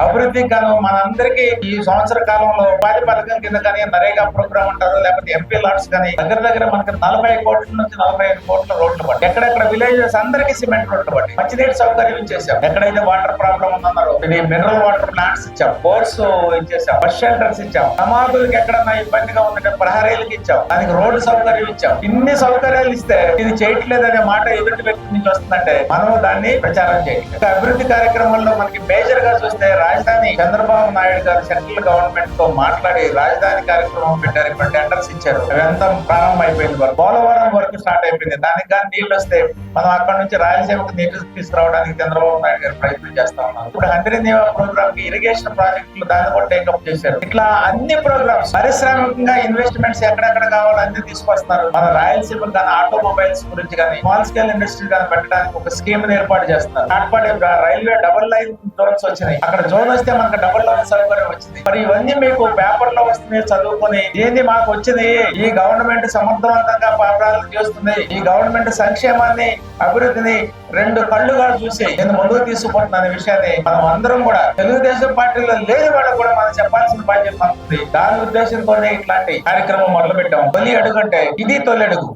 అభివృద్ధి కాలం మనందరికీ ఈ సంవత్సర కాలంలో ఉపాధి పథకం కింద కానీ నరేగా ప్రోగ్రామ్ అంటారు లేకపోతే ఎంపీ లాట్స్ కానీ దగ్గర దగ్గర మనకి నలభై కోట్ల నుంచి నలభై ఐదు కోట్ల రోడ్లు పట్టి ఎక్కడెక్కడ విలేజెస్ అందరికీ సిమెంట్ రోడ్లు పట్టి మంచినీటి సౌకర్యం ఇచ్చేసాం ఎక్కడైతే వాటర్ ప్రాబ్లం ఉందన్నారు మినరల్ వాటర్ ప్లాంట్స్ ఇచ్చాం. బోర్స్ ఇచ్చేసాం బస్ షెల్టర్స్ ఇచ్చాం. సమాధులకు ఎక్కడన్నా ఇబ్బందిగా ఉందంటే ప్రహరీలకు ఇచ్చాం. దానికి రోడ్డు సౌకర్యం ఇచ్చాం. ఇన్ని సౌకర్యాలు ఇస్తే ఇది చేయట్లేదనే మాట ఎదుటి వ్యక్తి నుంచి వస్తుందంటే మనం దాన్ని ప్రచారం చేయాలి అభివృద్ధి కార్యక్రమంలో మనకి మేజర్గా చూస్తే రాజధాని చంద్రబాబు నాయుడు గారు సెంట్రల్ గవర్నమెంట్తో మాట్లాడి రాజధాని కార్యక్రమం పెట్టారు. ఇప్పుడు టెండర్స్ ఇచ్చారు. అంతా ప్రారంభం అయిపోయింది వరకు. పోలవరం వరకు స్టార్ట్ అయిపోయింది. దానికి కానీ నీళ్ళు వస్తే మనం అక్కడ నుంచి రాయలసీమకు నీళ్ళు తీసుకురావడానికి చంద్రబాబు నాయుడు గారు ప్రయత్నం చేస్తా ఉన్నారు. ఇప్పుడు హంద్రీ ప్రోగ్రామ్కి ఇరిగేషన్ ప్రాజెక్టులు దాన్ని కూడా టేకప్ చేశారు. ఇట్లా అన్ని ప్రోగ్రామ్స్ పారిశ్రామికంగా ఇన్వెస్ట్మెంట్స్ ఎక్కడెక్కడ కావాలో అన్ని తీసుకొస్తున్నారు. మన రాయలసీమ కానీ ఆటోమొబైల్స్ గురించి కానీ స్మాల్ స్కేల్ ఇండస్ట్రీ కానీ పెట్టడానికి ఒక స్కీమ్ ఏర్పాటు చేస్తున్నారు. నాట్పాటి రైల్వే డబుల్ లైన్ జోన్స్ వచ్చినాయి. అక్కడ జోన్ వస్తే మనకు డబుల్ లైన్ సౌకర్యం వచ్చింది. మరి ఇవన్నీ మీకు పేపర్లో వస్తుంది చదువుకొని ఏంది మాకు వచ్చింది? ఈ గవర్నమెంట్ సమర్థవంతంగా పాపడాలు చేస్తుంది. ఈ గవర్నమెంట్ సంక్షేమాన్ని అభివృద్ధిని రెండు కళ్ళుగా చూసి నేను ముందుకు తీసుకుంటున్న విషయాన్ని మనం అందరం కూడా తెలుగుదేశం పార్టీలో లేని వాళ్ళకు కూడా మనం చెప్పాల్సిన బాధ్యత మనకుంది దాని ఉద్దేశంతోనే ఇట్లాంటి కార్యక్రమం మొదలు పెట్టాం తొలి అడుగు అంటే ఇది తొలి అడుగు.